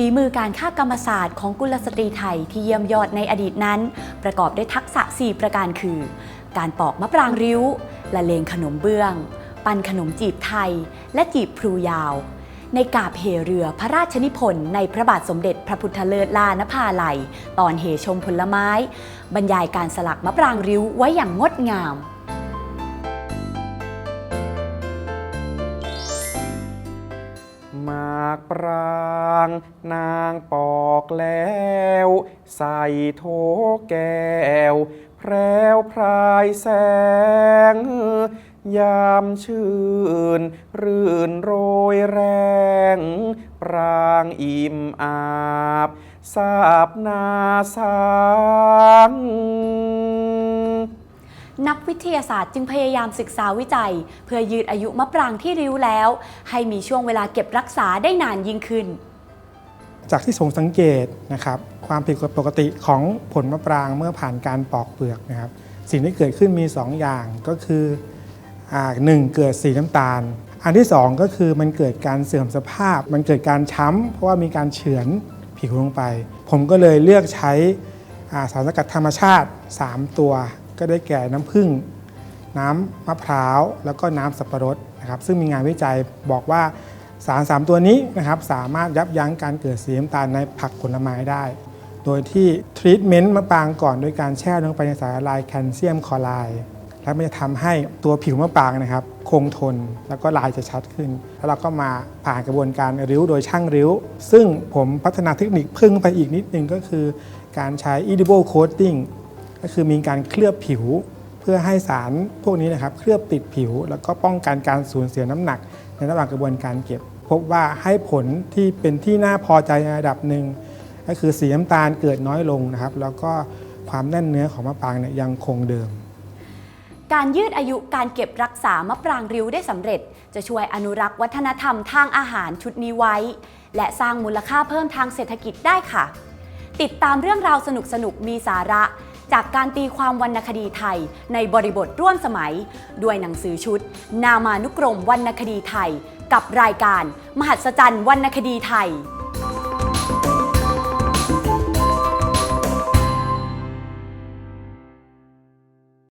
ฝีมือการฆ่ากรรมศาสตร์ของกุลสตรีไทยที่เยี่ยมยอดในอดีตนั้น ประกอบด้วยทักษะ 4 ประการคือ การปอกมะปรางริ้ว ละเลงขนมเบื้อง ปั้นขนมจีบไทย และจีบพลูยาว ในกาบเหเรือพระราชนิพนธ์ในพระบาทสมเด็จพระพุทธเลิศลานภาลัย ตอนเหชมผลไม้ บรรยายการสลักมะปรางริ้วไว้อย่างงดงามากปราง นางปอกแล้ว ใส่โถแก้ว แพรวพรายแสง ยามชื่น รื่นโรยแรง ปรางอิ่มอาบ สาบนาสาง นักวิทยาศาสตร์จึงพยายามศึกษาวิจัย เพื่อยืดอายุมะปรางที่ริ้วแล้ว ให้มีช่วงเวลาเก็บรักษาได้นานยิ่งขึ้น จากที่ทรงสังเกตนะครับความผิดปกติของผลมะปรางเมื่อผ่านการปอกเปลือกนะครับ สิ่งที่เกิดขึ้นมี 2 อย่างก็คืออหนึ่งเกิดสีน้ำตาล อันที่ 2 ก็คือมันเกิดการเสื่อมสภาพ มันเกิดการช้ำเพราะว่ามีการเฉือนผิวลงไป ผมก็เลยเลือกใช้สารสกัดธรรมชาติ 3 ตัว ก็ได้แก่น้ำผึ้งน้ำมะพร้าว แล้วก็น้ำสับปะรดนะครับซึ่งมีงานวิจัยบอกว่าสาร 3 ตัวนี้นะครับสามารถยับยั้งการเกิดสีน้ำตาลในผักผลไม้ได้ โดยที่ทรีทเมนต์มะปรางก่อนโดยการแช่ลงไปในสารละลายแคลเซียมคลอไรด์แล้วมันจะทำให้ตัวผิวมะปรางนะครับ คงทนแล้วก็ลายจะชัดขึ้น แล้วเราก็มาผ่านกระบวนการริ้วโดยช่างริ้ว ซึ่งผมพัฒนาเทคนิคเพิ่มไปอีกนิดนึงก็คือ การใช้ edible coating ก็คือมีการเคลือบผิว เพื่อให้สารพวกนี้นะครับเคลือบติดผิว แล้วก็ป้องกันการสูญเสียน้ำหนัก ในระหว่างกระบวนการเก็บ พบว่าให้ผลที่เป็นที่น่าพอใจในระดับหนึ่งก็คือสีน้ำตาลเกิดน้อยลงนะครับ แล้วก็ความแน่นเนื้อของมะปรางเนี่ยยังคงเดิม การยืดอายุการเก็บรักษามะปรางริ้วได้สำเร็จ จะช่วยอนุรักษ์วัฒนธรรมทางอาหารชุดนี้ไว้ และสร้างมูลค่าเพิ่มทางเศรษฐกิจได้ค่ะ ติดตามเรื่องราวสนุกๆมีสาระ จากการตีความวรรณคดีไทย ในบริบทร่วมสมัย ด้วยหนังสือชุด นามานุกรมวรรณคดีไทย กับรายการ มหัศจรรย์วรรณคดีไทย